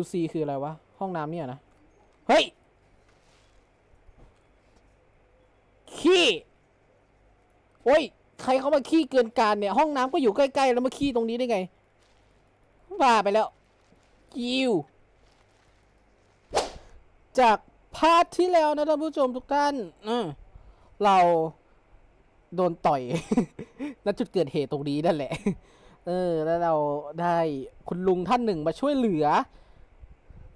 WC คืออะไรวะ ห้องน้ำเนี่ยนะ เฮ้ย ขี้โอ้ย ใครเขามาขี้เกินการเนี่ย ห้องน้ำก็อยู่ใกล้ ๆ แล้วมาขี้ตรงนี้ได้ไงว่าไปแล้วยิวจากพาร์ทที่แล้วนะท่านผู้ชมทุกท่านเราโดนต่อย ณ จุดเกิดเหตุตรงนี้นั่นแหละ เออ แล้วเราได้คุณลุงท่านหนึ่งมาช่วยเหลือ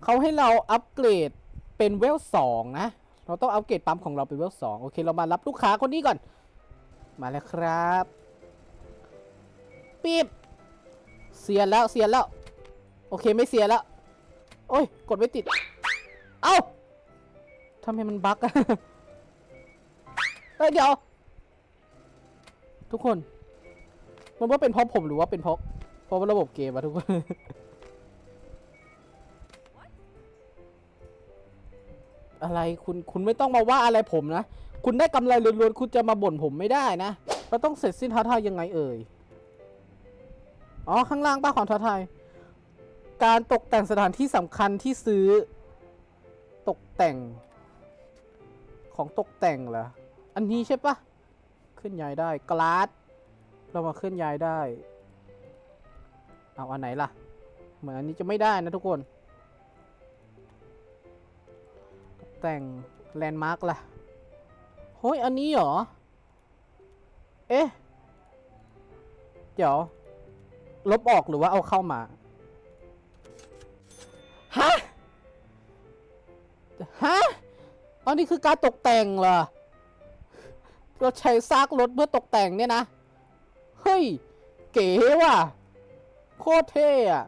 เขาให้เราอัปเกรดเป็นเวลสองนะ เราต้องอัปเกรดปั๊มของเราเป็นเวลสองโอเคเรามารับลูกค้าคนนี้ก่อน มาแล้วครับปีบเสียแล้วเสียแล้ว โอเคไม่เสียแล้ว โอ้ย กดไม่ติด เอ้าทำไมมันบั๊กอะเอ้ยเดี๋ยว ทุกคน มันว่าเป็นเพราะผมหรือว่าเป็นเพราะเพราะระบบเกมอะทุกคน อะไรคุณคุณไม่ต้องมาว่าอะไรผมนะ คุณได้กำไรล้วนๆคุณจะมาบ่นผมไม่ได้นะเราต้องเสร็จสิ้นท้าทายยังไงเอ่ยอ๋อข้างล่างป้าของท้าทายการตกแต่งสถานที่สำคัญที่ซื้อ ตกแต่ง ของตกแต่งเหรออันนี้ใช่ปะเคลื่อนย้ายได้กลาสเรามาเคลื่อนย้ายได้ เอาอันไหนล่ะ เหมือนอันนี้จะไม่ได้นะทุกคน แต่งแลนด์มาร์กล่ะเฮ้ยอันนี้เหรอ เอ๊ะ เดี๋ยว ลบออกหรือว่าเอาเข้ามาฮะฮะอันนี้คือการตกแต่งเหรอเราใช้ซากรถเพื่อตกแต่งเนี่ยนะ เฮ้ย เก๋ว่ะ โคตรเท่อะ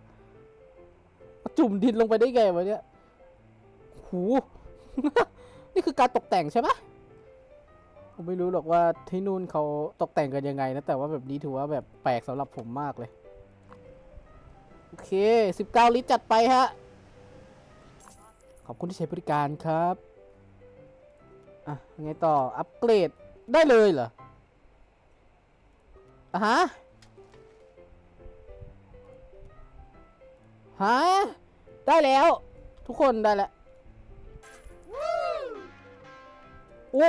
จุ่มดินลงไปได้ไงวะเนี่ย หู นี่คือการตกแต่งใช่ไหมผมไม่รู้หรอกว่าที่นู่นเขาตกแต่งกันยังไงนะ แต่ว่าแบบนี้ถือว่าแบบแปลกสำหรับผมมากเลย โอเค 19 ลิตรจัดไปฮะ ขอบคุณที่ใช้บริการครับ อะไงต่อ อัปเกรดได้เลยเหรออะฮะฮะได้แล้ว ทุกคนได้แล้ว โอ้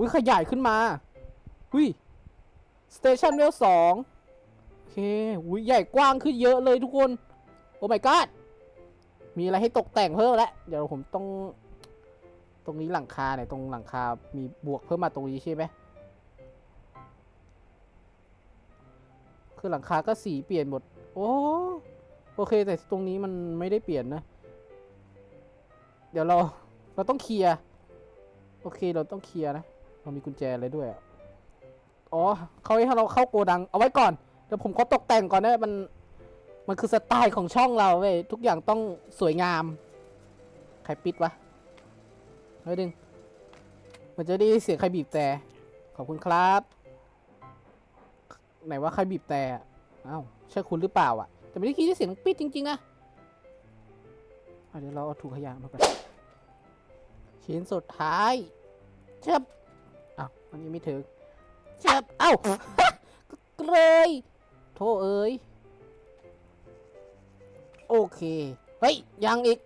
วิขยายขึ้นมาวิสเตชันเวลสองโอเควิใหญ่กว้างขึ้นเยอะเลยทุกคน โอ้ my god มีอะไรให้ตกแต่งเพิ่มแล้ว เดี๋ยวผมต้อง ตรงนี้หลังคาเนี่ยตรงหลังคา มีบวกเพิ่มมาตรงนี้ใช่ไหมคือหลังคาก็สีเปลี่ยนหมด โอ้ โอเค แต่ตรงนี้มันไม่ได้เปลี่ยนนะ เดี๋ยวเรา เราต้องเคลียร์ เคเราต้องเคลียร์นะเรามีกุญแจอะไรด้วยอะอ๋อเขาให้เราเข้าโกดังเอาไว้ก่อนเดี๋ยวผมก็ตกแต่งก่อนนะมันมันคือสไตล์ของช่องเราเว้ยทุกอย่างต้องสวยงาม ใครปิดวะเฮ้ยดึงมันจะได้เสียงใครบีบแต่ขอบคุณครับ ไหนว่าใครบีบแต่อ้าวใช่คุณหรือเปล่าอะ แต่ไม่ได้คิดที่เสียงปิดจริง ๆ นะอะเดี๋ยวเราเอาถุงขยะมาก่อนชิ้นสุดท้าย เจ็บอ้าวมันยังไม่ถึงเจ็บเอ้าเกรยโทษเอ้ย โอเค เฮ้ย ยังอีก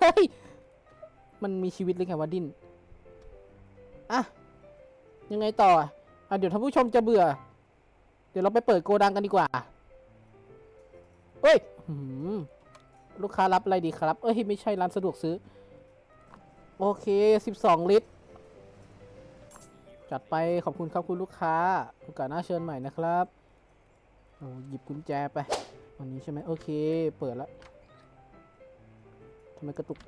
เฮ้ย มันมีชีวิตหรือไงวะดิ้นอะ ยังไงต่อ อะ เดี๋ยวท่านผู้ชมจะเบื่อ เดี๋ยวเราไปเปิดโกดังกันดีกว่าเฮ้ยลูกค้ารับอะไรดีครับ เอ้ย ไม่ใช่ร้านสะดวกซื้อ โอเค 12 ลิตร จัดไปขอบคุณครับคุณลูกค้าโอกาสหน้าเชิญใหม่นะครับโอ้หยิบกุญแจไปวันนี้ใช่ไหมโอเค เปิดแล้วทำไมกระตุก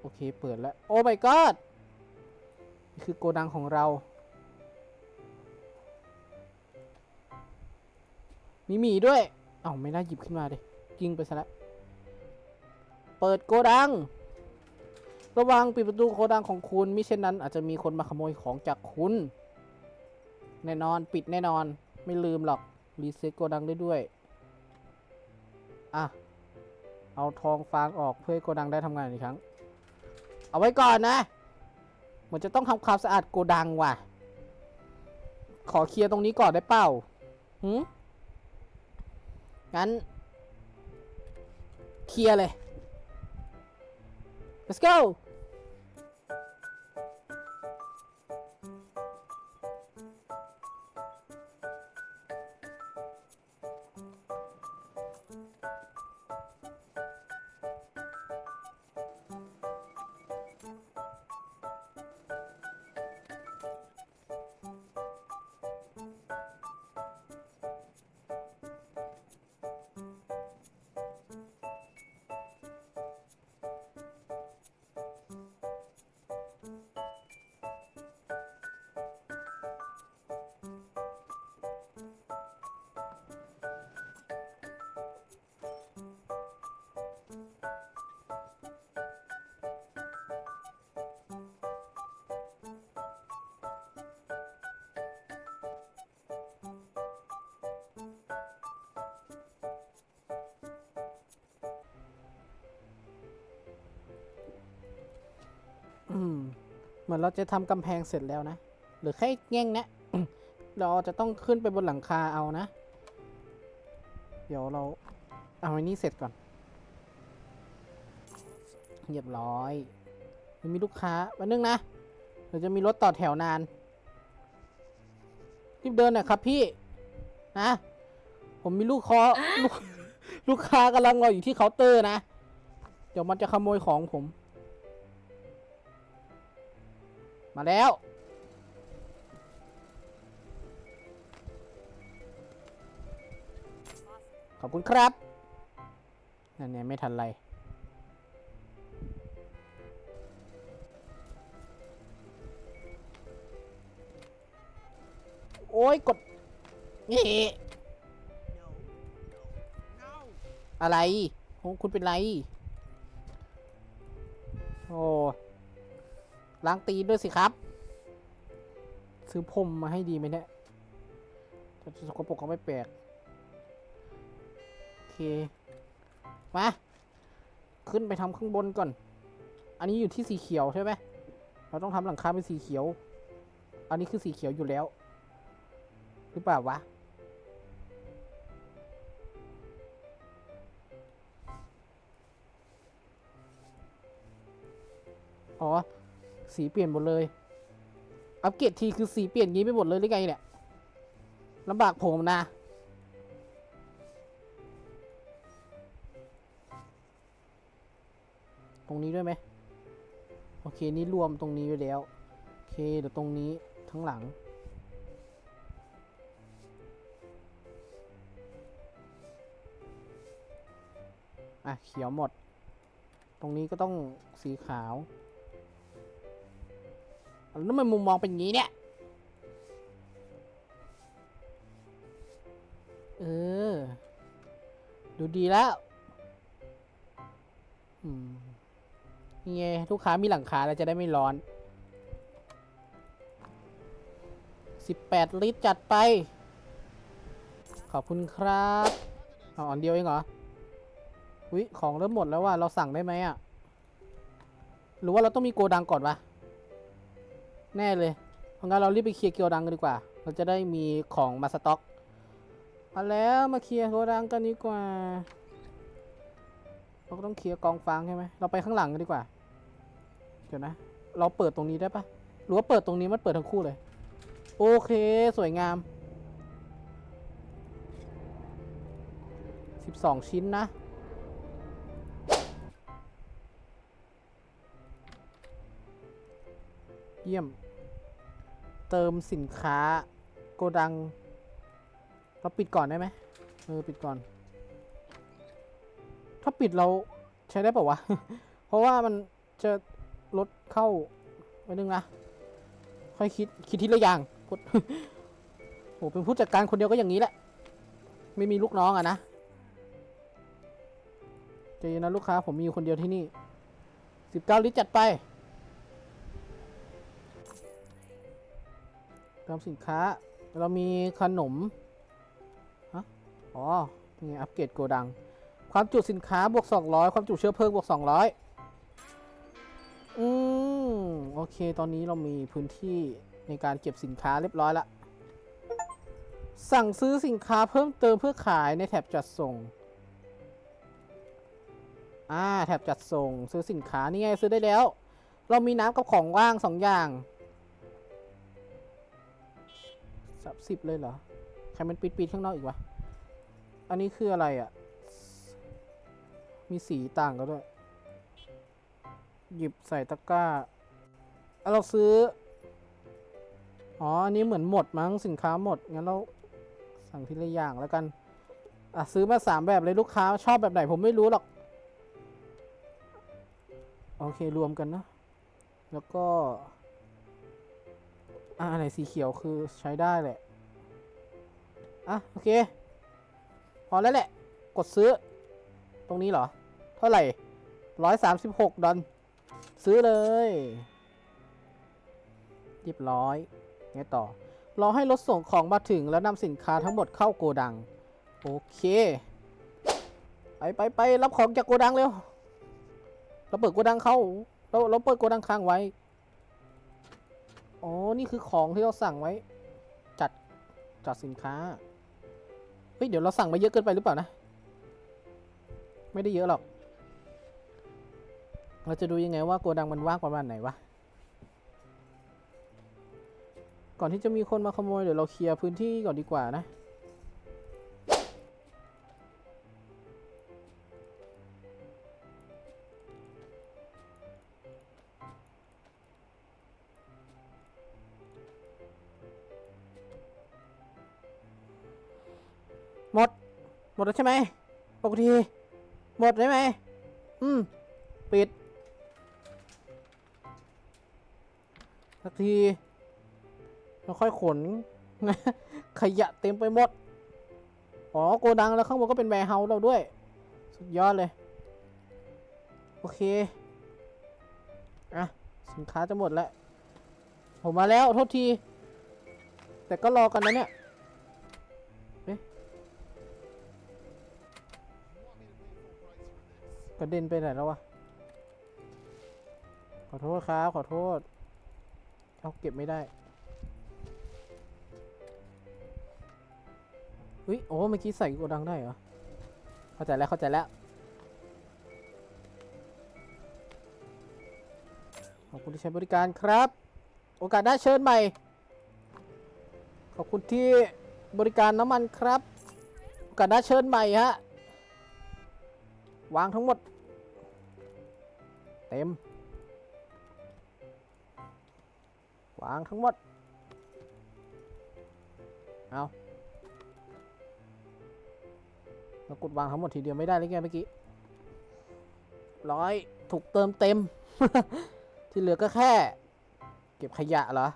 โอเค เปิดแล้ว โอ้ my god นี่คือโกดังของเรา มีหมีด้วย เอ้าไม่น่าหยิบขึ้นมาเลยยิงไปซะแล้วเปิดโกดัง ระวังปิดประตูโกดังของคุณมิเช่นนั้นอาจจะมีคนมาขโมยของจากคุณ แน่นอนปิดแน่นอนไม่ลืมหรอก รีเซ็ตโกดังได้ด้วย อะ เอาทองฟางออกเพื่อโกดังได้ทำงานอีกครั้ง เอาไว้ก่อนนะเหมือนจะต้องทำความสะอาดโกดังว่ะ ขอเคลียร์ตรงนี้ก่อนได้เปล่าหืมงั้น เคลียร์เลย let's go อืมเหมือนเราจะทำกำแพงเสร็จแล้วนะ หรือแค่แง่งเนะเราจะต้องขึ้นไปบนหลังคาเอานะ เดี๋ยวเราเอาอันนี้เสร็จก่อน เรียบร้อยยังมีลูกค้ามานึงนะเดี๋ยวจะมีรถต่อแถวนานรีบเดินหน่อยครับพี่ นะ ผมมีลูกคอลูกลูกค้ากำลังรออยู่ที่เคาน์เตอร์นะ เดี๋ยวมันจะขโมยของผม มาแล้ว ขอบคุณครับ นั่นเนี่ยไม่ทันไร โอ้ยกด นี่ อะไรโอ้คุณเป็นไร ล้างตีนด้วยสิครับ ซื้อพรมมาให้ดีไหมเนี่ยจะสกปรกก็ไม่แปลก โอเค มา ขึ้นไปทำข้างบนก่อน อันนี้อยู่ที่สีเขียวใช่ไหม เราต้องทำหลังคาเป็นสีเขียว อันนี้คือสีเขียวอยู่แล้ว หรือเปล่าวะอ๋อ สีเปลี่ยนหมดเลย อัปเกรดทีคือสีเปลี่ยนงี้ไปหมดเลยหรือไงเนี่ยลำบากผมนะ ตรงนี้ด้วยไหมโอเค นี่รวมตรงนี้ไว้แล้ว โอเค เดี๋ยวตรงนี้ทั้งหลัง อะ เขียวหมด ตรงนี้ก็ต้องสีขาว แล้วทำไมมุมมองเป็นอย่างนี้เนี่ย เออ ดูดีแล้ว อืมนี่ไงลูกค้ามีหลังคาแล้วจะได้ไม่ร้อน 18 ลิตรจัดไป ขอบคุณครับเอาอันเดียวเองเหรออุ้ยของเริ่มหมดแล้วว่าเราสั่งได้ไหมอะ หรือว่าเราต้องมีโกดังก่อนวะ แน่เลย เพราะงั้นเรารีบไปเคลียร์โกดังกันดีกว่า เราจะได้มีของมาสต็อก มาแล้วมาเคลียร์โกดังกันดีกว่า เราก็ต้องเคลียร์กองฟางใช่ไหมเราไปข้างหลังกันดีกว่า เดี๋ยวนะ เราเปิดตรงนี้ได้ปะหรือว่าเปิดตรงนี้มันเปิดทั้งคู่เลย โอเค สวยงาม 12 ชิ้นนะเยี่ยม เติมสินค้าโกดัง เราปิดก่อนได้ไหมเออปิดก่อน ถ้าปิดเราใช้ได้ป่าวะ เพราะว่ามันจะลดเข้าไว้นึงนะ ค่อยคิด คิดทีละอย่างพูดโหเป็นผู้จัดการคนเดียวก็อย่างนี้แหละ ไม่มีลูกน้องอะนะใจเย็นนะลูกค้าผมมีอยู่คนเดียวที่นี่สิบเก้าลิตรจัดไป เติมสินค้า เรามีขนมฮะอ๋อนี่ไงอัปเกรดโกดัง ความจุสินค้าบวก 200 ความจุเชื้อเพลิงบวก 200 อืม โอเค ตอนนี้เรามีพื้นที่ในการเก็บสินค้าเรียบร้อยละ สั่งซื้อสินค้าเพิ่มเติมเพื่อขายในแถบจัดส่ง อ่า แถบจัดส่ง ซื้อสินค้านี่ไงซื้อได้แล้ว เรามีน้ำกับของว่างสองอย่าง สับสิบเลยเหรอใครมันปิดปิดๆข้างนอกอีกวะ อันนี้คืออะไรอะ่ะ มีสีต่างกันด้วย หยิบใส่ตะกร้าเราซื้อ อ๋อ อันนี้เหมือนหมดมั้งสินค้าหมด งั้นเราสั่งทีละอย่างแล้วกัน อะ ซื้อมาสามแบบเลยลูกค้าชอบแบบไหนผมไม่รู้หรอก โอเครวมกันนะ แล้วก็ อะอันไหนสีเขียวคือใช้ได้แหละ อะ โอเค พอแล้วแหละ กดซื้อ ตรงนี้เหรอ เท่าไหร่ร้อยสามสิบหกดอลซื้อเลยเรียบร้อยไงต่อ รอให้รถส่งของมาถึงแล้วนำสินค้าทั้งหมดเข้าโกดัง โอเค ไปไปไปรับของจากโกดังเร็ว เราเปิดโกดังเข้า เราเราเปิดโกดังค้างไว้ อ๋อ นี่คือของที่เราสั่งไว้ จัดจัดสินค้า เฮ้ย เดี๋ยวเราสั่งมาเยอะเกินไปหรือเปล่านะ ไม่ได้เยอะหรอก เราจะดูยังไงว่าโกดังมันว่างประมาณไหนวะ ก่อนที่จะมีคนมาขโมยเดี๋ยวเราเคลียร์พื้นที่ก่อนดีกว่านะ ดแล้วใช่ไหมปกติหมดได้ไหมอืม ปิด สักทีแล้วค่อยขนขยะเต็มไปหมด อ๋อ โกดังแล้วข้างบนก็เป็นแวร์เฮาส์เราด้วย สุดยอดเลย โอเค อะ สินค้าจะหมดแล้ว ผมมาแล้ว โทษที แต่ก็รอกันนะเนี่ย ระเด็นไปไหนแล้ววะ ขอโทษครับ ขอโทษ เอาเก็บไม่ได้อุ้ยโอ้เมื่อกี้ใส่โกดังได้เหรอ เข้าใจแล้วเข้าใจแล้วขอบคุณที่ใช้บริการครับ โอกาสหน้าเชิญใหม่ ขอบคุณที่บริการน้ำมันครับ โอกาสหน้าเชิญใหม่ฮะ วางทั้งหมด เต็มวางทั้งหมด เอาเรากดวางทั้งหมดทีเดียวไม่ได้เลยไงเมื่อกี้ร้อยถูกเติมเต็ม ที่เหลือก็แค่ เก็บขยะเหรอ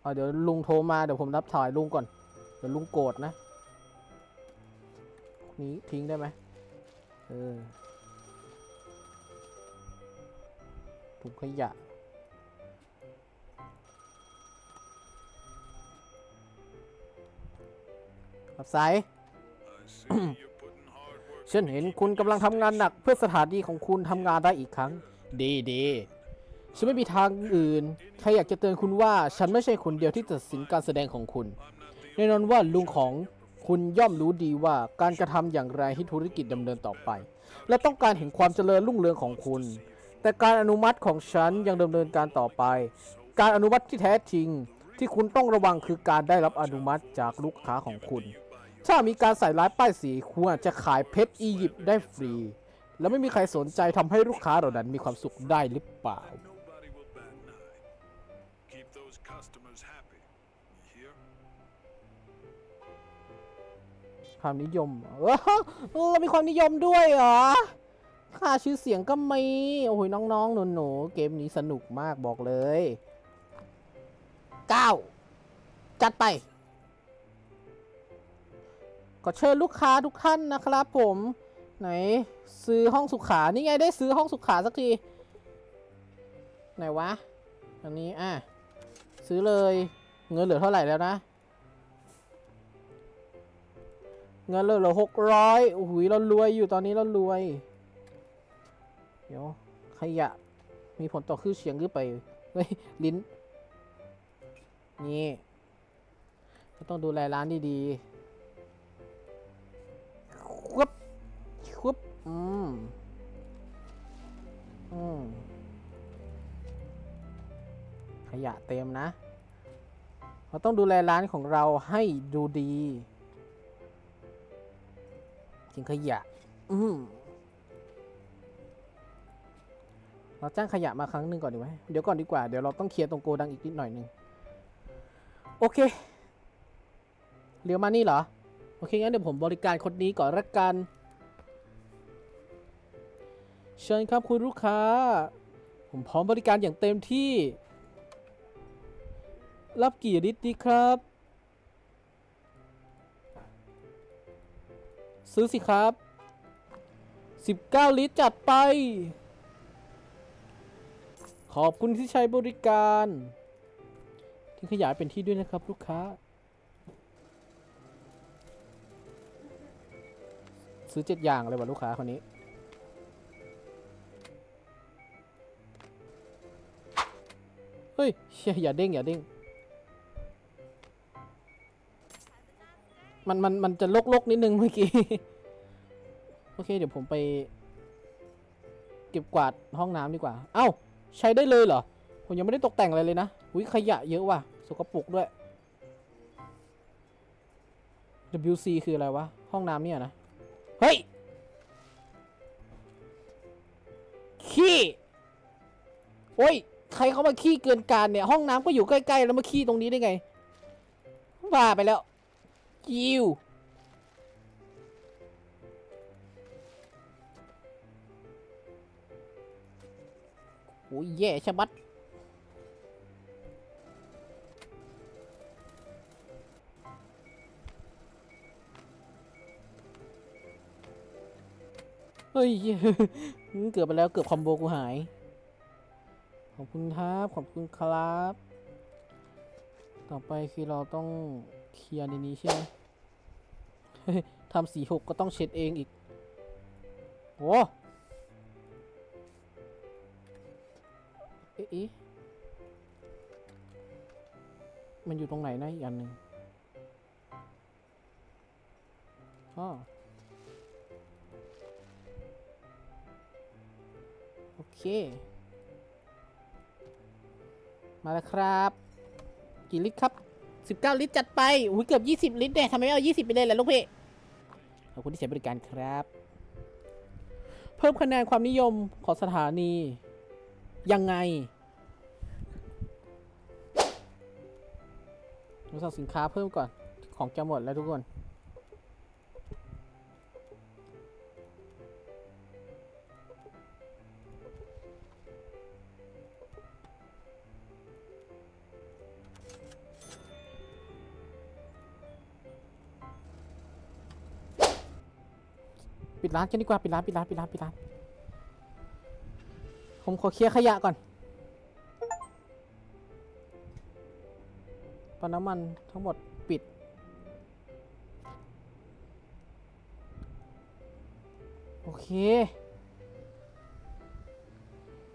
เอาเดี๋ยวลุงโทรมาเดี๋ยวผมรับถอยลุงก่อน เดี๋ยวลุงโกรธนะ นี้ทิ้งได้ไหมเออ ถุงขยะรับสาย ฉันเห็นคุณกำลังทำงานหนักเพื่อสถานีของคุณทำงานได้อีกครั้ง ดีดีฉันไม่มีทางอื่น ใครอยากจะเตือนคุณว่า ฉันไม่ใช่คนเดียวที่ตัดสินการแสดงของคุณ แน่นอนว่าลุงของคุณย่อมรู้ดีว่าการกระทำอย่างไรให้ธุรกิจดำเนินต่อไป และต้องการเห็นความเจริญรุ่งเรืองของคุณ แต่การอนุมัติของฉันยังดำเนินการต่อไป การอนุมัติที่แท้จริงที่คุณต้องระวังคือการได้รับอนุมัติจากลูกค้าของคุณ ถ้ามีการใส่ร้ายป้ายสีคุณอาจจะขายเพชรอียิปต์ได้ฟรี และไม่มีใครสนใจทำให้ลูกค้าเหล่านั้นมีความสุขได้หรือเปล่า Nobody will bat an eye. Keep those customers happy. You hear? ความนิยมเหรอเออเรามีความนิยมด้วยเหรอ ค่าชื่อเสียงก็มี โอ้โหน้องๆ หนูๆ เกมนี้สนุกมากบอกเลยเก้าจัดไป ก็เชิญลูกค้าทุกท่านนะครับผม ไหนซื้อห้องสุขา นี่ไงได้ซื้อห้องสุขาสักที ไหนวะ อันนี้อะ ซื้อเลย เงินเหลือเท่าไหร่แล้วนะ เงินเหลือหกร้อยโอ้โหเรารวยอยู่ตอนนี้เรารวย เดี๋ยวขยะมีผลต่อคือเสียงหรือไปเฮ้ยลิ้น นี่ก็ต้องดูแลร้านดีๆควบควบอืม อืม ขยะเต็มนะ เราต้องดูแลร้านของเราให้ดูดีทิ้งขยะ อืม เราจ้างขยะมาครั้งหนึ่งก่อนดีไหมเดี๋ยวก่อนดีกว่า เดี๋ยวเราต้องเคลียร์ตรงโกดังอีกนิดหน่อยหนึ่งโอเคเลี้ยวมานี่เหรอ โอเค งั้นเดี๋ยวผมบริการคนนี้ก่อนละกัน เชิญครับคุณลูกค้า ผมพร้อมบริการอย่างเต็มที่ รับกี่ลิตรดีครับ ซื้อสิครับ 19 ลิตรจัดไป ขอบคุณที่ใช้บริการที่ขยายเป็นที่ด้วยนะครับลูกค้า ซื้อเจ็ดอย่างเลยว่ะลูกค้าคนนี้ เฮ้ยเชียอย่าเด้งอย่าเด้งมันมันมันจะลกลกนิดนึงเมื่อกี้ โอเค เดี๋ยวผมไป เก็บกวาดห้องน้ำดีกว่า เอ้า ใช้ได้เลยเหรอ ผมยังไม่ได้ตกแต่งอะไรเลยนะอุ้ยขยะเยอะว่ะ สกปรกด้วย WC คืออะไรวะ ห้องน้ำเนี่ยนะ เฮ้ย ขี้ โอ้ย ใครเขามาขี้เกินการเนี่ย ห้องน้ำก็อยู่ใกล้ ๆ แล้วมาขี้ตรงนี้ได้ไงบ้าไปแล้ว จิว โอ้ยแย่ชะมัดเฮ้ย เกือบไปแล้วเกือบคอมโบกูหาย ขอบคุณครับ ขอบคุณครับ ต่อไปคือเราต้องเคลียร์ในนี้ใช่ไหมทำสีหกก็ต้องเช็ดเองอีก โอ้ เอ๊ะมันอยู่ตรงไหนนะอีกอันหนึ่งอ๋อโอเค มาแล้วครับ กี่ลิตรครับ 19 ลิตรจัดไปอุ้ยเกือบ 20 ลิตรเนี่ยทำไมไม่เอา 20 ไปเลยล่ะลูกพี่ขอบคุณที่ใช้บริการครับ เพิ่มคะแนนความนิยมของสถานี ยังไง เราสั่งสินค้าเพิ่มก่อน ของจะหมดแล้วทุกคน ปิดร้านกันดีกว่า ปิดร้าน ปิดร้าน ปิดร้าน ปิดร้าน ผมขอเคลียร์ขยะก่อน ปั๊มน้ำมันทั้งหมดปิด โอเค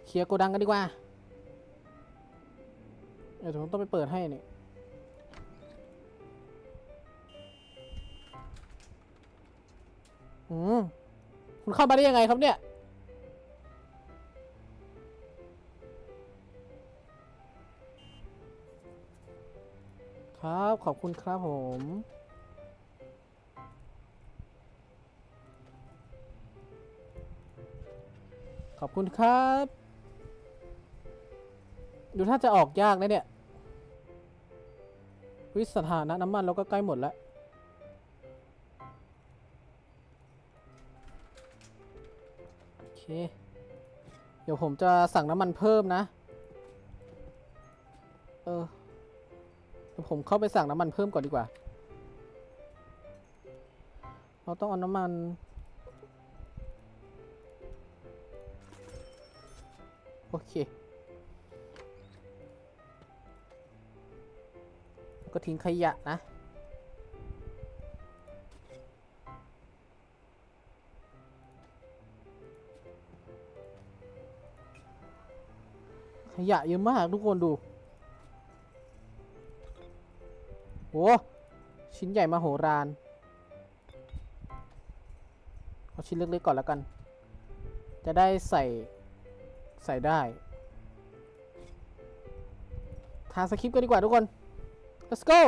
เคลียร์โกดังกันดีกว่า เดี๋ยวผมต้องไปเปิดให้นี่อืมคุณเข้ามาได้ยังไงครับเนี่ย ขอบคุณครับผม ขอบคุณครับ ดูถ้าจะออกยากนะเนี่ยวิสถานะน้ำมันเราก็ใกล้หมดแล้วโอเค เดี๋ยวผมจะสั่งน้ำมันเพิ่มนะ เออ ผมเข้าไปสั่งน้ำมันเพิ่มก่อนดีกว่า เราต้องเอาน้ำมัน โอเค ก็ทิ้งขยะนะขยะเยอะมากทุกคนดู โห ชิ้นใหญ่มาโหรานเอาชิ้นเล็กๆก่อนแล้วกัน จะได้ใส่ใส่ได้ทางสคริปต์กันดีกว่าทุกคน let's go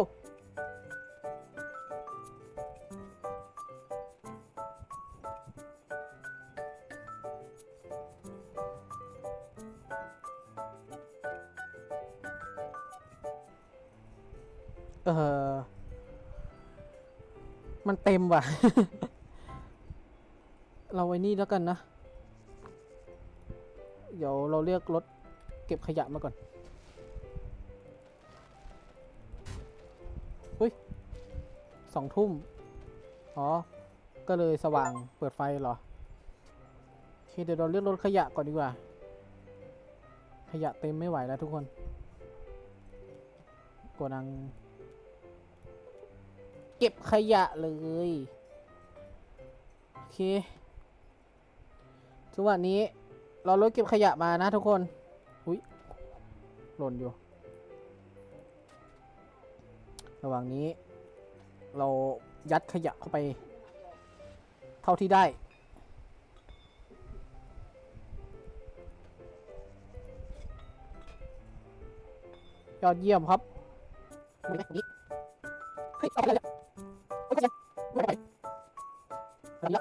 เออ มันเต็มว่ะ เราไว้นี่แล้วกันนะ เดี๋ยวเราเรียกรถเก็บขยะมาก่อนอุ้ยสองทุ่ม อ๋อ ก็เลยสว่างเปิดไฟเหรอโอเคเดี๋ยวเราเรียกรถขยะก่อนดีกว่า ขยะเต็มไม่ไหวแล้วทุกคนกดัง เก็บขยะเลย โอเคทุกวันนี้ เรารถเก็บขยะมานะทุกคนอุ้ยหล่นอยู่ ระหว่างนี้ เรายัดขยะเข้าไป เท่าที่ได้ยอดเยี่ยมครับเฮ้ยเอาไปเลย อัน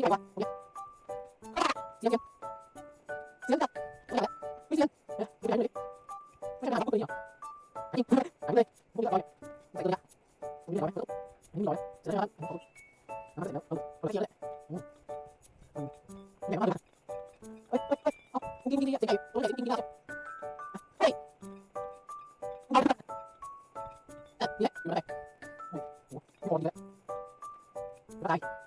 นี้ละ หไม่พอดีแล้วไม่ได้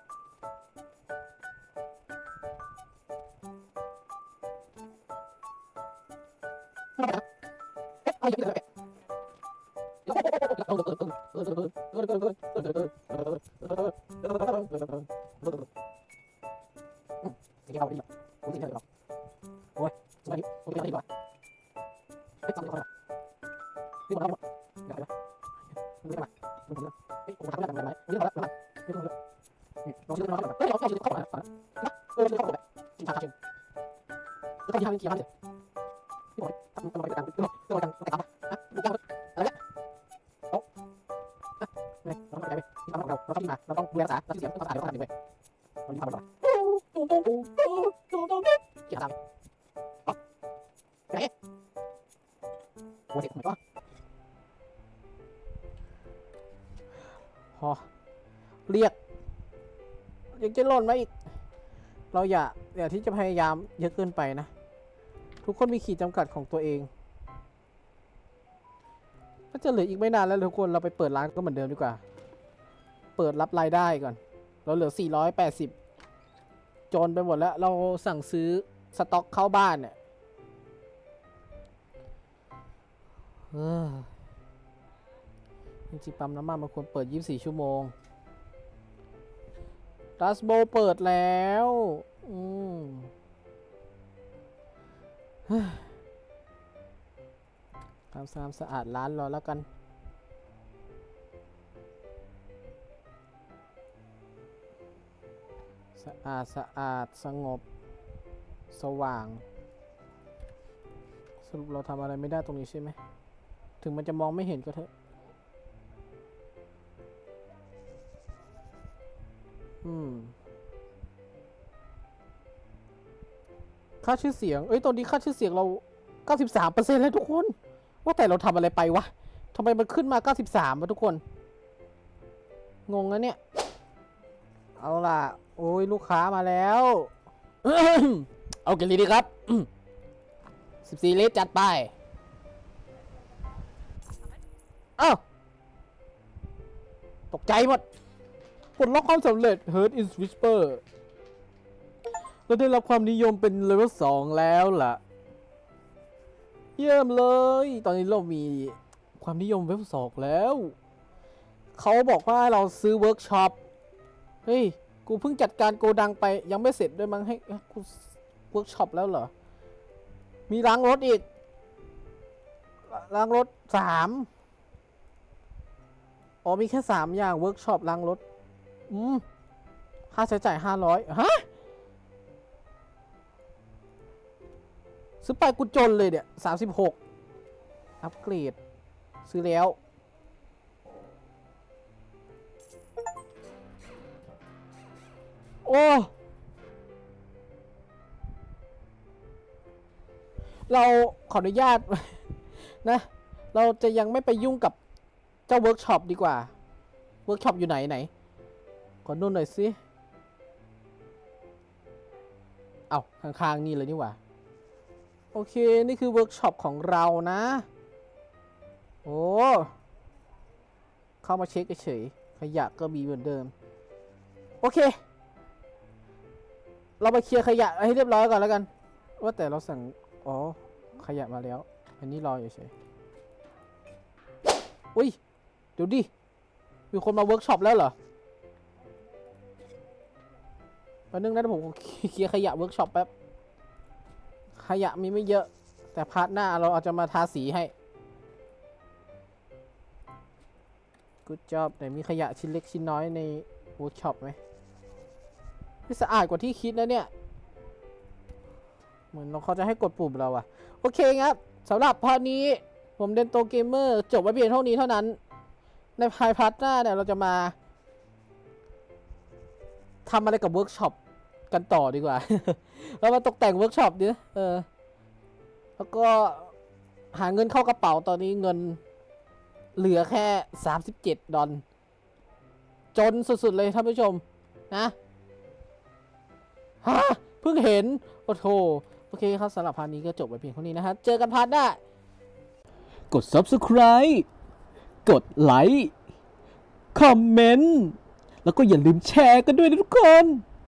เกี่ยวกับอ๋อไหนโอ้เจ็บหัวก็พอเรียกยังจะหล่นมาอีก เราอย่าอย่าที่จะพยายามเยอะเกินไปนะ ทุกคนมีขีดจำกัดของตัวเอง ก็จะเหลืออีกไม่นานแล้วทุกคนเราไปเปิดร้านก็เหมือนเดิมดีกว่า เปิดรับรายได้ก่อน เราเหลือ 480 จนไปหมดแล้ว เราสั่งซื้อ สต็อกเข้าบ้านเนี่ยเออจริงๆปั๊มน้ำมันมันควรเปิด 24 ชั่วโมงดัสโบเปิดแล้ว อืมทำความสะอาดร้านรอแล้วกัน สะอาด สะอาด สงบ สว่าง สรุปเราทำอะไรไม่ได้ตรงนี้ใช่ไหม ถึงมันจะมองไม่เห็นก็เถอะ อืม ค่าชื่อเสียง เอ้ย ตอนนี้ค่าชื่อเสียงเรา 93%แล้วทุกคน ว่าแต่เราทำอะไรไปวะทำไมมันขึ้นมา 93วะทุกคน งงนะเนี่ย เอาล่ะ โอ้ย ลูกค้ามาแล้ว เอากี่ลิตรดีครับ 14 ลิตรจัดไป เอ้า ตกใจหมดปลดล็อกความสำเร็จ Hurt is Whisper เราได้รับความนิยมเป็นเลเวล2แล้วล่ะ เยี่ยมเลย ตอนนี้เรามีความนิยมเว็บสองแล้ว เขาบอกว่าเราซื้อเวิร์กช็อป เฮ้ย กูเพิ่งจัดการโกดังไปยังไม่เสร็จด้วยมั้งให้กู เวิร์กช็อปแล้วเหรอ มีล้างรถอีก ล้างรถสามอ๋อมีแค่สามอย่างเวิร์กช็อปล้างรถ อืม ค่าใช้จ่ายห้าร้อยฮะ ซื้อไปกูจนเลยเนี่ยสามสิบหกอัปเกรด ซื้อแล้วโอ้ เราขออนุญาต นะ เราจะยังไม่ไปยุ่งกับเจ้าเวิร์กช็อปดีกว่าเวิร์กช็อปอยู่ไหนไหนขอนู่นหน่อยสิเอาข้างๆนี่เลยนี่หว่า โอเค นี่คือเวิร์กช็อปของเรานะ โอ้เข้ามาเช็คเฉยขยะก็มีเหมือนเดิม โอเค เราไปเคลียร์ขยะให้เรียบร้อยก่อนแล้วกัน ว่าแต่เราสั่ง อ๋อ ขยะมาแล้ว อันนี้รออยู่เฉยอุ้ยเดี๋ยวดิ มีคนมาเวิร์กช็อปแล้วเหรอแป๊บนึงนะผมเคลียร์ขยะเวิร์กช็อปแป๊บ ขยะมีไม่เยอะ แต่พาร์ทหน้าเราอาจจะมาทาสีให้กูจอบแต่มีขยะชิ้นเล็กชิ้นน้อยในเวิร์กช็อปไหมที่สะอาดกว่าที่คิดนะเนี่ย เหมือนเขาจะให้กดปุ่มเราอะโอเคครับสำหรับพาร์ทนี้ผมเดนโตเกมเมอร์จบไว้เพียงเท่านี้เท่านั้น ในภายพาร์ทหน้าเนี่ยเราจะมาทำอะไรกับเวิร์กช็อปกันต่อดีกว่า เรามาตกแต่งเวิร์กช็อปดิเออ แล้วก็หาเงินเข้ากระเป๋าตอนนี้เงินเหลือแค่ 37 ดอลจนสุดๆเลยท่านผู้ชม นะ ฮะ เพิ่งเห็น โอ้โห อเคครับสำหรับพาร์ทนี้ก็จบไปเพียงเท่านี้นะฮะเจอกันพาร์ทหน้ากด subscribe กดไลค์ คอมเมนต์ แล้วก็อย่าลืมแชร์กันด้วยนะทุกคน